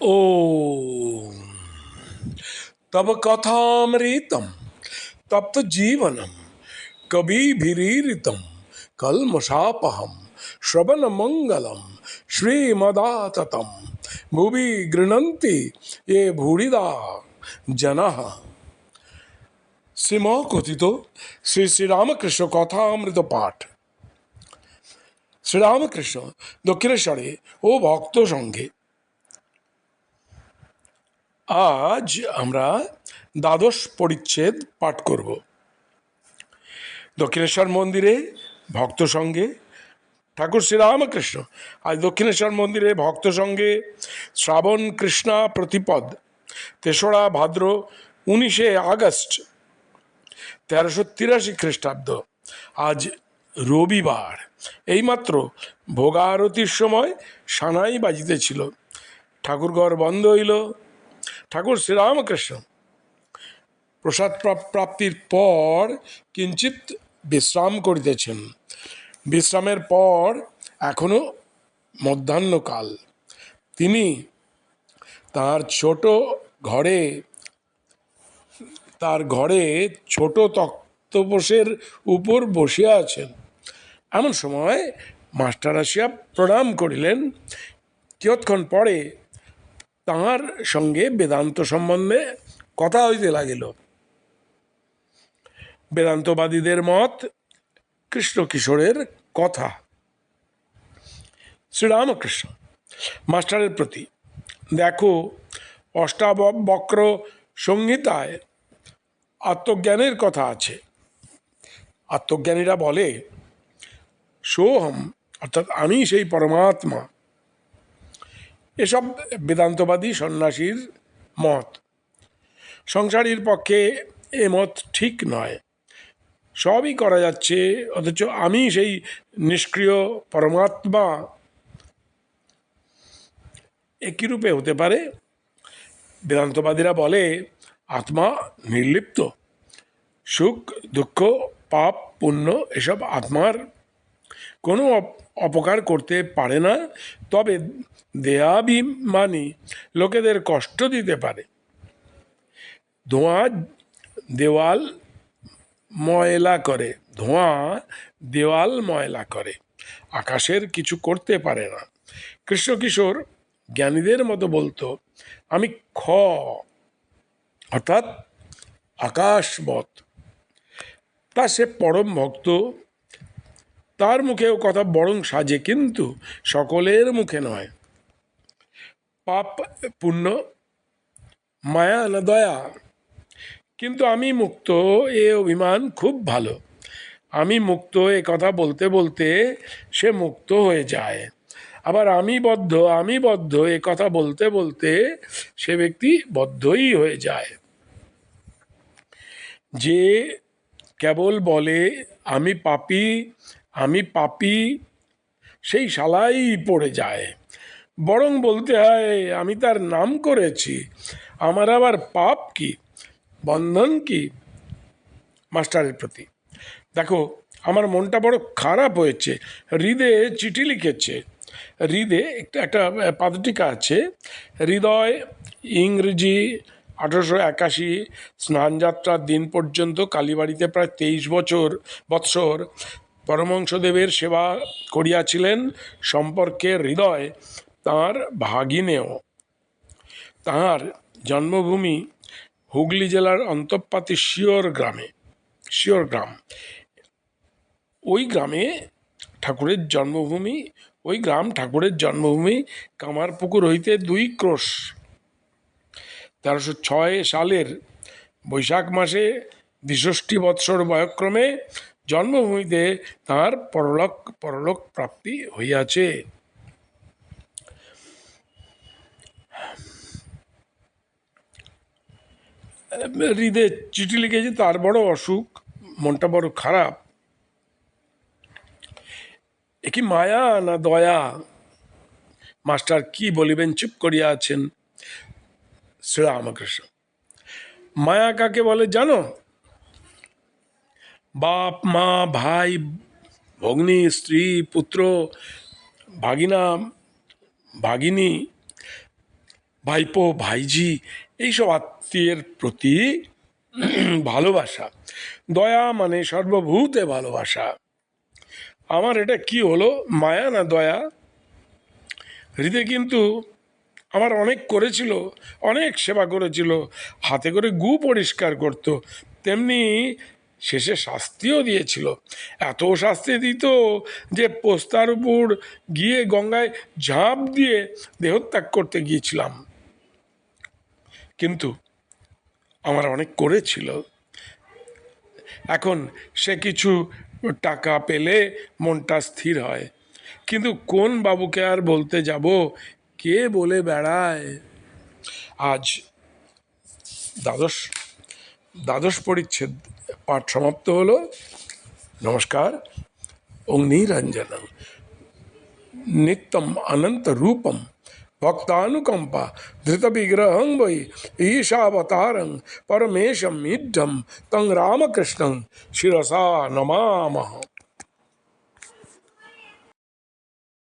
ॐ तव कथामृतं तप्तजीवनं कविभिरीरितं कल्मषापहं श्रवणमङ्गलं श्रीमदाततं भुवि गृह्णन्ति ये भूरिदा জনাহ শ্রীম কথিত শ্রী শ্রীরামকৃষ্ণ কথামৃত পাঠ শ্রীরামকৃষ্ণ দক্ষিণেশ্বরে ও ভক্ত সঙ্গে আজ আমরা দ্বাদশ পরিচ্ছেদ পাঠ করব। দক্ষিণেশ্বর মন্দিরে ভক্ত সঙ্গে, ঠাকুর শ্রীরামকৃষ্ণ, আজ দক্ষিণেশ্বর মন্দিরে ভক্ত সঙ্গে শ্রাবণ কৃষ্ণা প্রতিপদ, তেসরা ভাদ্র উনিশে আগস্ট, তেরোশো তিরাশি খ্রিস্টাব্দ, আজ রবিবার। এইমাত্র ভোগারতির সময় সানাই বাজিতেছিল। ঠাকুরঘর বন্ধ হইল ঠাকুর শ্রীরামকৃষ্ণ। প্রসাদ প্রাপ্তির পর কিঞ্চিত বিশ্রাম করিতেছেন। বিশ্রামের পর এখনও মধ্যাহ্নকাল। তিনি তার ছোট ঘরে, তার ঘরে ছোট তক্তপোষের উপর বসিয়া আছেন। এমন সময় মাস্টার আসিয়া প্রণাম করিলেন। কিয়ৎক্ষণ পরে তাঁর সঙ্গে বেদান্ত সম্বন্ধে কথা হইতে লাগিল। বেদান্তবাদীদের মত কৃষ্ণ কিশোরের কথা। শ্রীরামকৃষ্ণ, মাস্টারের প্রতি, দেখো, অষ্টাবক্র সংহিতায় আত্মজ্ঞানের কথা আছে। আত্মজ্ঞানীরা বলে, সোহম, অর্থাৎ আমি সেই পরমাত্মা এসব বেদান্তবাদী সন্ন্যাসীর মত। সংসারীর পক্ষে এ মত ঠিক নয়। সবই করা যাচ্ছে, অথচ আমি সেই নিষ্ক্রিয় পরমাত্মা একই রূপে হতে পারে। বেদান্তবাদীরা বলে, আত্মা নির্লিপ্ত। সুখ, দুঃখ, পাপ, পুণ্য, এসব আত্মার কোনো অপ- অপকার করতে পারে না, তবে দেহাভিমানী লোকেদের কষ্ট দিতে পারে। ধোঁয়া দেওয়াল ময়লা করে, ধোঁয়া দেওয়াল ময়লা করে। আকাশের কিছু করতে পারে না। কৃষ্ণ কিশোর জ্ঞানীদের মতো বলতো, আমি খ, অর্থাৎ আকাশবৎ তা সে পরম ভক্ত তার মুখেও কথা বরং সাজে কিন্তু সকলের মুখে নয়। পাপ পুণ্য, মায়া না দয়া। কিন্তু আমি মুক্ত, এ অভিমান খুব ভালো। আমি মুক্ত এ কথা বলতে বলতে সে মুক্ত হয়ে যায়। আবার আমি বদ্ধ আমি বদ্ধ এ কথা বলতে বলতে সে ব্যক্তি বদ্ধই হয়ে যায়। যে কেবল বলে, আমি পাপি আমি পাপি, সেই শালাই পড়ে যায়। বরং বলতে হয়, আমি তার নাম করেছি। আমার আবার পাপ কি? বন্ধন কি? মাস্টারের প্রতি। দেখো, আমার মনটা বড় খারাপ হয়েছে। হৃদে চিঠি লিখেছে। হৃদে একটা একটা পাদটিকা আছে। হৃদয়, ইংরেজি, আঠারোশো একাশি, স্নানযাত্রার দিন পর্যন্ত কালীবাড়িতে প্রায় তেইশ বছর, বৎসর। পরমংশদেবের সেবা করিয়াছিলেন সম্পর্কে হৃদয় তাঁর ভাগিনেও। তাঁর জন্মভূমি হুগলি জেলার অন্তঃপাতি শিওর গ্রামে, শিওর গ্রাম। ওই গ্রামে ঠাকুরের জন্মভূমি, ওই গ্রাম ঠাকুরের জন্মভূমি কামারপুকুর হইতে দুই ক্রোশ। তেরোশো ছয় সালের বৈশাখ মাসে দ্বিষষ্টি বৎসর বয়ক্রমে জন্মভূমিতে তাঁর পরলোক পরলোক প্রাপ্তি হইয়াছে। হৃদে চিঠি লিখেছে, তার বড় অসুখ, মনটা বড় খারাপ। এ কি মায়া না দয়া? মাস্টার কি বলিবেন? চুপ করিয়া আছেন শ্রীরামকৃষ্ণ। মায়া কাকে বলে জানো? বাপ, মা, ভাই, ভগ্নী, স্ত্রী, পুত্র, ভাগিনা, ভাগিনী, ভাইপো ভাইজি এইসব আত্মীয়ের প্রতি ভালোবাসা। দয়া মানে সর্বভূতে ভালোবাসা। আমার এটা কি হলো? মায়া না দয়া? হৃদয় কিন্তু আমার অনেক করেছিল, অনেক সেবা করেছিল, হাতে করে গু পরিষ্কার করত, তেমনি শেষে শাস্তিও দিয়েছিল। এত শাস্তি দিত যে পোস্তার উপর গিয়ে গঙ্গায় ঝাঁপ দিয়ে দেহত্যাগ করতে গিয়েছিলাম। কিন্তু আমার অনেক করেছিল। এখন সে কিছু টাকা পেলে মনটা স্থির হয়। কিন্তু কোন বাবুকে আর বলতে যাব? কে বলে বেড়ায়? আজ দ্বাদশ দ্বাদশ পরিচ্ছেদ পাঠ সমাপ্ত হলো নমস্কার অগ্নিরঞ্জনম নিত্যম অনন্ত রূপম ভক্তানুকম্পা ধৃত বিগ্রহং বৈ ঈশাবতারং পরমেশম ইড্ঢম তং রামকৃষ্ণং শিরসা নমামহ